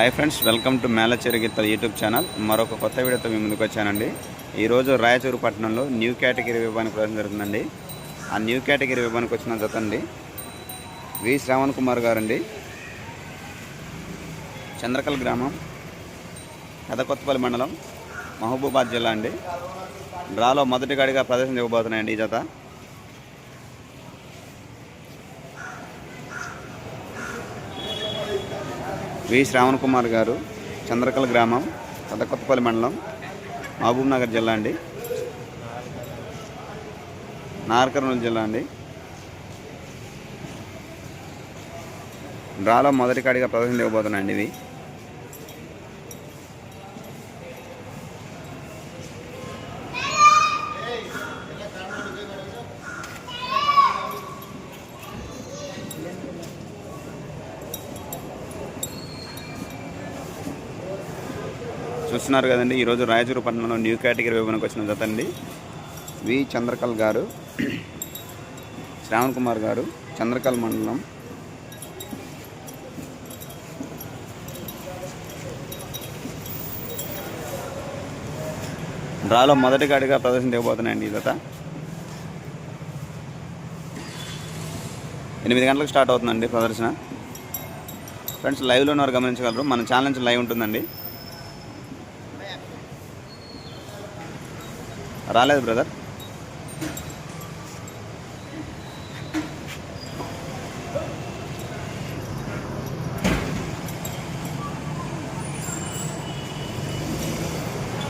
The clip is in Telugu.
Hi friends welcome to Melacheru గీతల యూట్యూబ్ ఛానల్ మరొక కొత్త వీడియోతో మీ ముందుకు వచ్చానండి. ఈరోజు రాయచూరు పట్టణంలో న్యూ కేటగిరీ విభానికి ప్రవేశం జరుగుతుందండి. ఆ న్యూ కేటగిరీ విభానికి వచ్చిన జత అండి వి శ్రావణ్ కుమార్ గారండి. చంద్రకల్ గ్రామం పెదకొత్తపల్లి మండలం మహబూబాద్ జిల్లా అండి. డ్రాలో మొదటి గడిగా ప్రదర్శన ఇవ్వబోతున్నాయండి ఈ జత. వి శ్రావణ్ కుమార్ గారు చంద్రకళ గ్రామం పెద్దకొత్తపల్లి మండలం మహబూబ్ నగర్ జిల్లా అండి. నార్కర్నూలు జిల్లా అండి. డ్రాలో మొదటి కాడిగా ప్రదర్శన ఇవ్వబోతున్నాయండి ఇవి. చూస్తున్నారు కదండి. ఈరోజు రాయచూరు పట్టణంలో న్యూ కేటగిరీ విభజనకు వచ్చిన జత అండి. వి. చంద్రకల్ గారు శ్రావణ్ కుమార్ గారు చంద్రకల్ మండలం. డ్రాలో మొదటి గాడిగా ప్రదర్శన ఇవ్వబోతున్నాయండి ఈ జత. ఎనిమిది గంటలకు స్టార్ట్ అవుతుందండి ప్రదర్శన. ఫ్రెండ్స్ లైవ్లో ఉన్నారు గమనించగలరు. మన ఛానల్ నుంచి లైవ్ ఉంటుందండి. రాలేదు బ్రదర్.